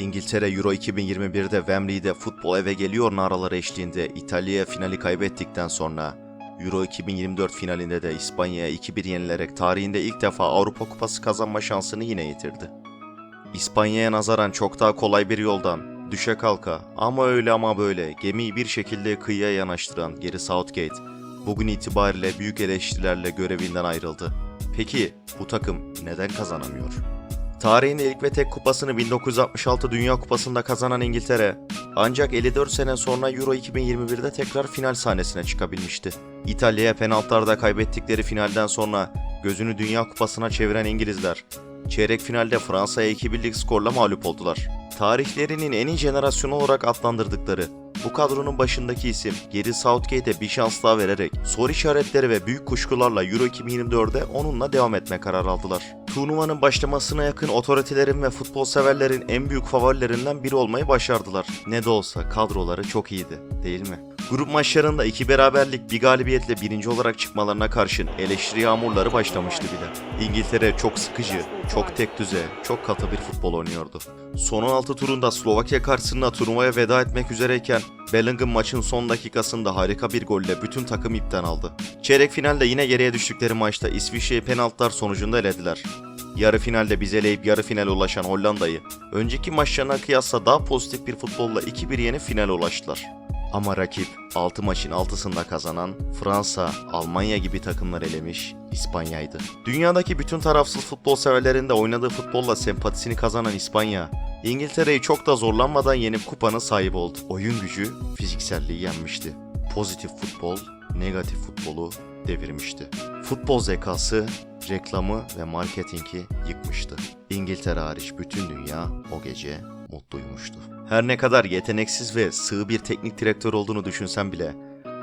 İngiltere Euro 2021'de Wembley'de futbol eve geliyor naraları eşliğinde İtalya'ya finali kaybettikten sonra Euro 2024 finalinde de İspanya'ya 2-1 yenilerek tarihinde ilk defa Avrupa Kupası kazanma şansını yine yitirdi. İspanya'ya nazaran çok daha kolay bir yoldan, düşe kalka ama öyle ama böyle gemiyi bir şekilde kıyıya yanaştıran Gary Southgate bugün itibariyle büyük eleştirilerle görevinden ayrıldı. Peki bu takım neden kazanamıyor? Tarihin ilk ve tek kupasını 1966 Dünya Kupası'nda kazanan İngiltere, ancak 54 sene sonra Euro 2021'de tekrar final sahnesine çıkabilmişti. İtalya'ya penaltılarda kaybettikleri finalden sonra gözünü Dünya Kupası'na çeviren İngilizler, çeyrek finalde Fransa'ya 2-1'lik skorla mağlup oldular. Tarihlerinin en iyi jenerasyonu olarak adlandırdıkları bu kadronun başındaki isim Gary Southgate'e bir şans daha vererek soru işaretleri ve büyük kuşkularla Euro 2024'de onunla devam etme kararı aldılar. Turnuvanın başlamasına yakın otoritelerin ve futbol severlerin en büyük favorilerinden biri olmayı başardılar. Ne de olsa kadroları çok iyiydi, değil mi? Grup maçlarında iki beraberlik bir galibiyetle birinci olarak çıkmalarına karşın eleştiri yağmurları başlamıştı bile. İngiltere çok sıkıcı, çok tek düze, çok katı bir futbol oynuyordu. Son 16 turunda Slovakya karşısında turnuvaya veda etmek üzereyken Bellingham maçın son dakikasında harika bir golle bütün takım ipten aldı. Çeyrek finalde yine geriye düştükleri maçta İsviçre'yi penaltılar sonucunda elediler. Yarı finalde biz eleyip yarı finale ulaşan Hollanda'yı önceki maçlarına kıyasla daha pozitif bir futbolla 2-1 yenip finale ulaştılar. Ama rakip 6 maçın 6'sında kazanan Fransa, Almanya gibi takımlar elemiş İspanya'ydı. Dünyadaki bütün tarafsız futbol severlerin de oynadığı futbolla sempatisini kazanan İspanya, İngiltere'yi çok da zorlanmadan yenip kupanın sahibi oldu. Oyun gücü fizikselliği yenmişti. Pozitif futbol, negatif futbolu devirmişti. Futbol zekası, reklamı ve marketingi yıkmıştı. İngiltere hariç bütün dünya o gece mutluymuştu. Her ne kadar yeteneksiz ve sığ bir teknik direktör olduğunu düşünsem bile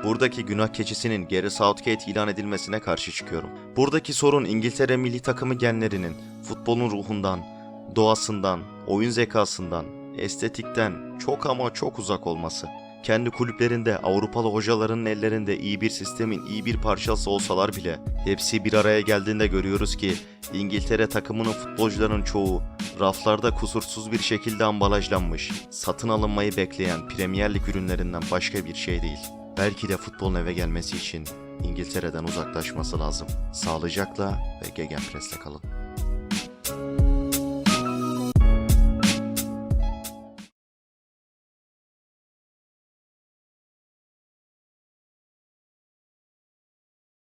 buradaki günah keçisinin Gary Southgate ilan edilmesine karşı çıkıyorum. Buradaki sorun İngiltere milli takımı genlerinin, futbolun ruhundan, doğasından, oyun zekasından, estetikten çok ama çok uzak olması. Kendi kulüplerinde Avrupalı hocaların ellerinde iyi bir sistemin iyi bir parçası olsalar bile hepsi bir araya geldiğinde görüyoruz ki İngiltere takımının futbolcuların çoğu raflarda kusursuz bir şekilde ambalajlanmış, satın alınmayı bekleyen Premier Lig ürünlerinden başka bir şey değil. Belki de futbolun eve gelmesi için İngiltere'den uzaklaşması lazım. Sağlıcakla ve gegenpress'le kalın.